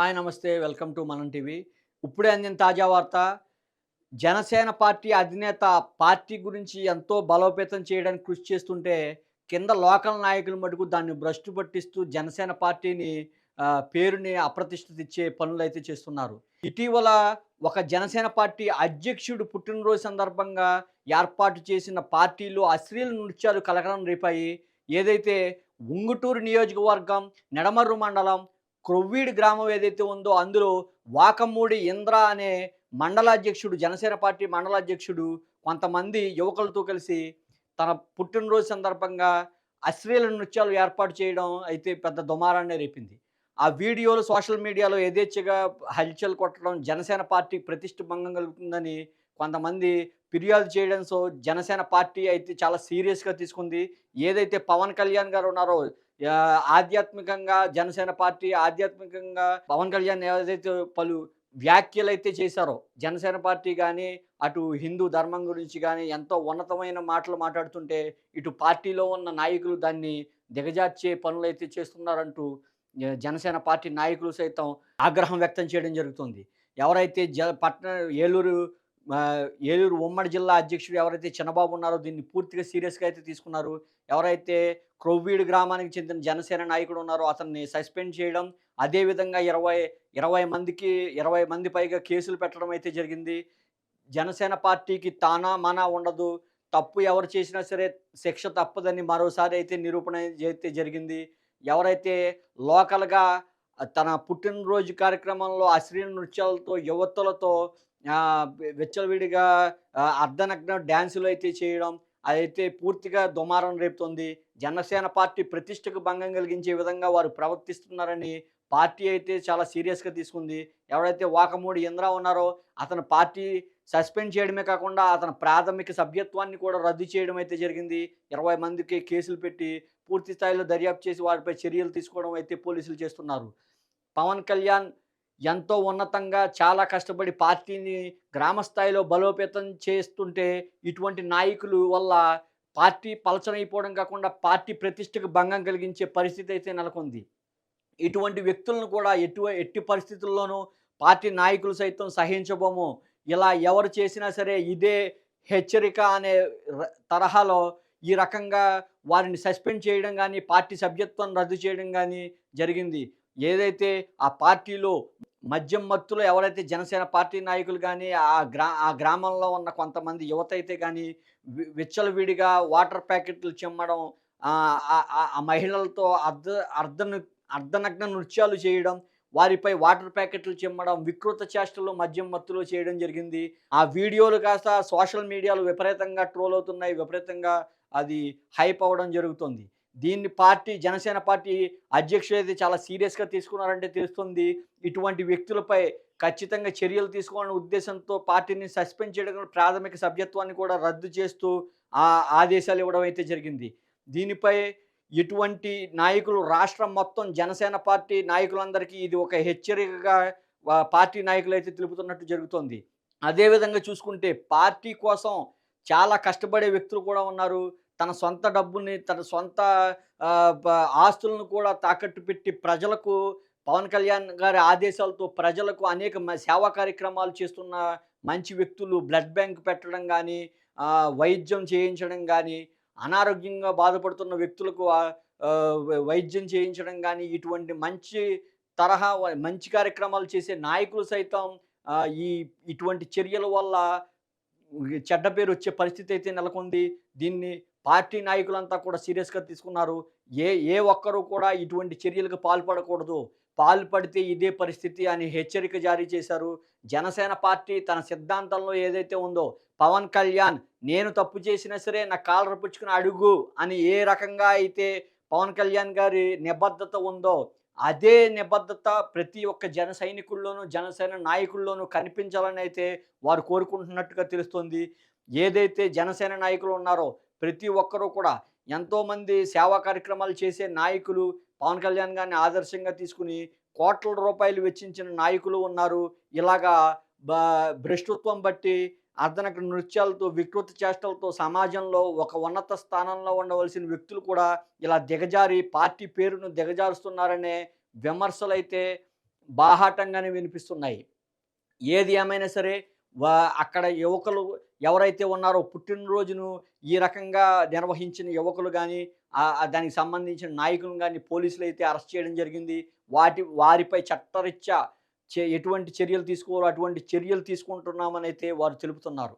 Hi నమస్తే welcome to మనం TV. ఇప్పుడే అందిన తాజా వార్త జనసేన పార్టీ అధినేత పార్టీ గురించి ఎంతో బలోపేతం చేయడానికి కృషి చేస్తుంటే కింద లోకల్ నాయకులు మటుకు దాన్ని భ్రష్టు పట్టిస్తూ జనసేన పార్టీని పేరుని అప్రతిష్ఠ తెచ్చే పనులు అయితే చేస్తున్నారు. ఇటీవల ఒక జనసేన పార్టీ అధ్యక్షుడు పుట్టినరోజు సందర్భంగా ఏర్పాటు చేసిన పార్టీలో అశ్లీల నృత్యాలు కలకలం రేపాయి. ఏదైతే ఉంగుటూరు నియోజకవర్గం నెడమర్రు మండలం క్రొవ్వీడి గ్రామం ఏదైతే ఉందో అందులో వాకమూడి ఇంద్ర అనే మండలాధ్యక్షుడు జనసేన పార్టీ మండలాధ్యక్షుడు కొంతమంది యువకులతో కలిసి తన పుట్టినరోజు సందర్భంగా అశ్లీల నృత్యాలు ఏర్పాటు చేయడం అయితే పెద్ద దుమారాన్ని రేపింది. ఆ వీడియోలు సోషల్ మీడియాలో యథేచ్ఛగా హల్చల్ కొట్టడం జనసేన పార్టీ ప్రతిష్ట భంగం కలుగుతుందని కొంతమంది ఫిర్యాదు చేయడం సో జనసేన పార్టీ అయితే చాలా సీరియస్గా తీసుకుంది. ఏదైతే పవన్ కళ్యాణ్ గారు ఉన్నారో ఆధ్యాత్మికంగా జనసేన పార్టీ ఆధ్యాత్మికంగా పవన్ కళ్యాణ్ ఏదైతే పలు వ్యాఖ్యలు అయితే చేశారో జనసేన పార్టీ కానీ అటు హిందూ ధర్మం గురించి కానీ ఎంతో ఉన్నతమైన మాటలు మాట్లాడుతుంటే ఇటు పార్టీలో ఉన్న నాయకులు దాన్ని దిగజార్చే పనులు అయితే చేస్తున్నారంటూ జనసేన పార్టీ నాయకులు సైతం ఆగ్రహం వ్యక్తం చేయడం జరుగుతుంది. ఎవరైతే జ పట్న ఏలూరు ఏలూరు ఉమ్మడి జిల్లా అధ్యక్షుడు ఎవరైతే చిన్నబాబు ఉన్నారో దీన్ని పూర్తిగా సీరియస్గా అయితే తీసుకున్నారు. ఎవరైతే క్రొవ్వీడు గ్రామానికి చెందిన జనసేన నాయకుడు ఉన్నారో అతన్ని సస్పెండ్ చేయడం అదేవిధంగా ఇరవై ఇరవై మందికి ఇరవై మంది పైగా కేసులు పెట్టడం అయితే జరిగింది. జనసేన పార్టీకి తానా మనా ఉండదు. తప్పు ఎవరు చేసినా సరే శిక్ష తప్పదని మరోసారి అయితే నిరూపణ అయితే జరిగింది. ఎవరైతే లోకల్గా తన పుట్టినరోజు కార్యక్రమంలో అశ్లీల నృత్యాలతో యువతులతో వెచ్చలవిడిగా అర్ధనగ్న డ్యాన్సులు అయితే చేయడం అదైతే పూర్తిగా దుమారం రేపుతుంది. జనసేన పార్టీ ప్రతిష్టకు భంగం కలిగించే విధంగా వారు ప్రవర్తిస్తున్నారని పార్టీ అయితే చాలా సీరియస్గా తీసుకుంది. ఎవరైతే వాకమూడి ఇంద్ర ఉన్నారో అతను పార్టీ సస్పెండ్ చేయడమే కాకుండా అతని ప్రాథమిక సభ్యత్వాన్ని కూడా రద్దు చేయడం అయితే జరిగింది. ఇరవై మందికి కేసులు పెట్టి పూర్తి స్థాయిలో దర్యాప్తు చేసి వారిపై చర్యలు తీసుకోవడం అయితే పోలీసులు చేస్తున్నారు. పవన్ కళ్యాణ్ ఎంతో ఉన్నతంగా చాలా కష్టపడి పార్టీని గ్రామస్థాయిలో బలోపేతం చేస్తుంటే ఇటువంటి నాయకులు వల్ల పార్టీ పలచనైపోవడం కాకుండా పార్టీ ప్రతిష్టకు భంగం కలిగించే పరిస్థితి అయితే నెలకొంది. ఇటువంటి వ్యక్తులను కూడా ఎటు ఎట్టి పరిస్థితుల్లోనూ పార్టీ నాయకులు సైతం సహించబోము. ఇలా ఎవరు చేసినా సరే ఇదే హెచ్చరిక అనే ర- తరహాలో ఈ రకంగా వారిని సస్పెండ్ చేయడం కానీ పార్టీ సభ్యత్వం రద్దు చేయడం కానీ జరిగింది. ఏదైతే ఆ పార్టీలో మద్యం మత్తులో ఎవరైతే జనసేన పార్టీ నాయకులు కానీ ఆ గ్రా ఆ గ్రామంలో ఉన్న కొంతమంది యువత అయితే కానీ వి- విచ్చలవిడిగా వాటర్ ప్యాకెట్లు చిమ్మడం ఆ ఆ మహిళలతో అర్ధ అర్ధ అర్ధనగ్న నృత్యాలు చేయడం వారిపై వాటర్ ప్యాకెట్లు చిమ్మడం వికృత చేష్టలు మద్యం మత్తులో చేయడం జరిగింది. ఆ వీడియోలు కాస్త సోషల్ మీడియాలో విపరీతంగా ట్రోల్ అవుతున్నాయి విపరీతంగా అది హైప్ అవ్వడం జరుగుతుంది. దీన్ని పార్టీ జనసేన పార్టీ అధ్యక్షుడు అయితే చాలా సీరియస్గా తీసుకున్నారంటే తెలుస్తుంది. ఇటువంటి వ్యక్తులపై ఖచ్చితంగా చర్యలు తీసుకోవాలనే ఉద్దేశంతో పార్టీని సస్పెండ్ చేయడం ప్రాథమిక సభ్యత్వాన్ని కూడా రద్దు చేస్తూ ఆ ఆదేశాలు ఇవ్వడం అయితే జరిగింది. దీనిపై ఇటువంటి నాయకులు రాష్ట్రం మొత్తం జనసేన పార్టీ నాయకులందరికీ ఇది ఒక హెచ్చరికగా పార్టీ నాయకులు అయితే తెలుపుతున్నట్టు జరుగుతోంది. అదేవిధంగా చూసుకుంటే పార్టీ కోసం చాలా కష్టపడే వ్యక్తులు కూడా ఉన్నారు. తన సొంత డబ్బుని తన సొంత ఆస్తులను కూడా తాకట్టు పెట్టి ప్రజలకు పవన్ కళ్యాణ్ గారి ఆదేశాలతో ప్రజలకు అనేక సేవా కార్యక్రమాలు చేస్తున్న మంచి వ్యక్తులు బ్లడ్ బ్యాంక్ పెట్టడం కానీ వైద్యం చేయించడం కానీ అనారోగ్యంగా బాధపడుతున్న వ్యక్తులకు వైద్యం చేయించడం కానీ ఇటువంటి మంచి తరహా మంచి కార్యక్రమాలు చేసే నాయకులు సైతం ఈ ఇటువంటి చర్యల వల్ల చెడ్డ పేరు వచ్చే పరిస్థితి అయితే నెలకొంది. దీన్ని పార్టీ నాయకులంతా కూడా సీరియస్గా తీసుకున్నారు. ఏ ఏ ఒక్కరూ కూడా ఇటువంటి చర్యలకు పాల్పడకూడదు. పాల్పడితే ఇదే పరిస్థితి అని హెచ్చరిక జారీ చేశారు. జనసేన పార్టీ తన సిద్ధాంతంలో ఏదైతే ఉందో పవన్ కళ్యాణ్ నేను తప్పు చేసినా సరే నా కాలర పుచ్చుకుని అడుగు అని ఏ రకంగా అయితే పవన్ కళ్యాణ్ గారి నిబద్ధత ఉందో అదే నిబద్ధత ప్రతి ఒక్క జన సైనికుల్లోనూ జనసేన నాయకుల్లోనూ కనిపించాలని అయితే వారు కోరుకుంటున్నట్టుగా తెలుస్తుంది. ఏదైతే జనసేన నాయకులు ఉన్నారో ప్రతి ఒక్కరూ కూడా ఎంతోమంది సేవా కార్యక్రమాలు చేసే నాయకులు పవన్ కళ్యాణ్ గారిని ఆదర్శంగా తీసుకుని కోట్ల రూపాయలు వెచ్చించిన నాయకులు ఉన్నారు. ఇలాగా భ్రష్టత్వం బట్టి అర్ధనక నృత్యాలతో వికృత చేష్టలతో సమాజంలో ఒక ఉన్నత స్థానంలో ఉండవలసిన వ్యక్తులు కూడా ఇలా దిగజారి పార్టీ పేరును దిగజారుస్తున్నారనే విమర్శలు అయితే బాహాటంగానే వినిపిస్తున్నాయి. ఏది ఏమైనా సరే వా అక్కడ యువకులు ఎవరైతే ఉన్నారో పుట్టినరోజును ఈ రకంగా నిర్వహించిన యువకులు కానీ దానికి సంబంధించిన నాయకులను కానీ పోలీసులు అయితే అరెస్ట్ చేయడం జరిగింది. వాటి వారిపై చట్టరీత్యా చే ఎటువంటి చర్యలు తీసుకోవాలో అటువంటి చర్యలు తీసుకుంటున్నామని అయితే వారు తెలుపుతున్నారు.